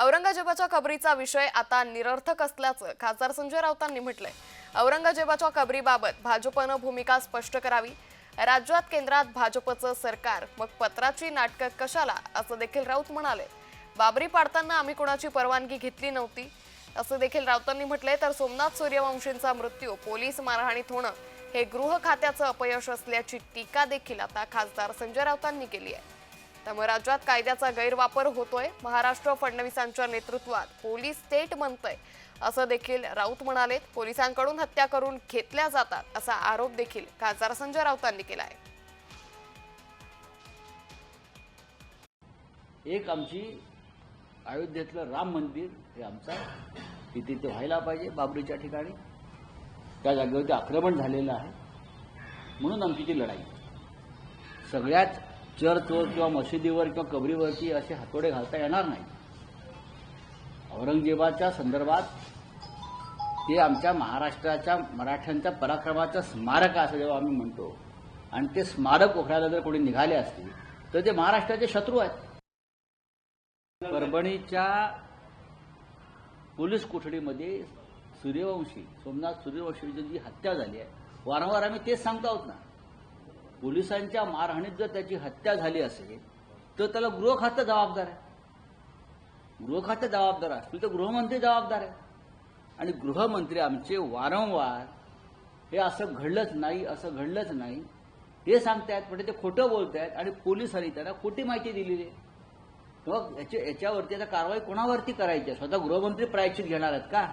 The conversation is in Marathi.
औरंगजेबाच्या कबरीचा विषय आता निरर्थक असल्याचं खासदार संजय राऊतांनी म्हटलंय. औरंगजेबाच्या कबरीबाबत भाजपनं भूमिका स्पष्ट करावी. राज्यात केंद्रात भाजपचं सरकार मग पत्राची नाटकं कशाला? असं देखील राऊत म्हणाले. बाबरी पाडताना आम्ही कोणाची परवानगी घेतली नव्हती? असं देखील राऊतांनी म्हटलंय. तर सोमनाथ सूर्यवंशींचा मृत्यू पोलीस मारहाणीत होणं हे गृह खात्याचं अपयश असल्याची टीका देखील आता खासदार संजय राऊतांनी केली आहे. त्यामुळे राज्यात कायद्याचा गैरवापर होतोय. महाराष्ट्र फडणवीसांच्या नेतृत्वात पोलीस स्टेट म्हणतंय. असं देखील राऊत म्हणालेत. पोलिसांकडून हत्या करून घेतल्या जातात असा आरोप देखील खासदार संजय राऊतांनी केला आहे एक आमची अयोध्येतलं राम मंदिर हे आमचं तिथे ते व्हायला पाहिजे बाबरीच्या ठिकाणी. त्या जागेवरती आक्रमण झालेलं आहे. म्हणून आमची ती लढाई. सगळ्याच चर्चवर किंवा मशिदीवर किंवा कबरीवरती असे हातोडे घालता येणार नाही. औरंगजेबाच्या संदर्भात ते आमच्या महाराष्ट्राच्या मराठ्यांच्या पराक्रमाचं स्मारक असं जेव्हा आम्ही म्हणतो आणि ते स्मारक उघडायला जर कोणी निघाले असतील तर ते महाराष्ट्राचे शत्रू आहेत. परभणीच्या पोलीस कोठडीमध्ये सूर्यवंशी सोमनाथ सूर्यवंशीची जी हत्या झाली आहे वारंवार आम्ही तेच सांगतो आहोत ना. पोलिसांच्या मारहाणीत जर त्याची हत्या झाली असेल तर त्याला गृह खातं जबाबदार आहे. गृह खातं जबाबदार असतील तर गृहमंत्री जबाबदार आहे. आणि गृहमंत्री आमचे वारंवार हे असं घडलंच नाही असं घडलंच नाही. हे सांगतायत पण ते खोटं बोलतायत आणि पोलिसांनी त्यांना खोटी माहिती दिलेली आहे. मग याच्या याच्यावरती आता कारवाई कोणावरती करायची आहे? स्वतः गृहमंत्री प्रायचित घेणार आहेत का?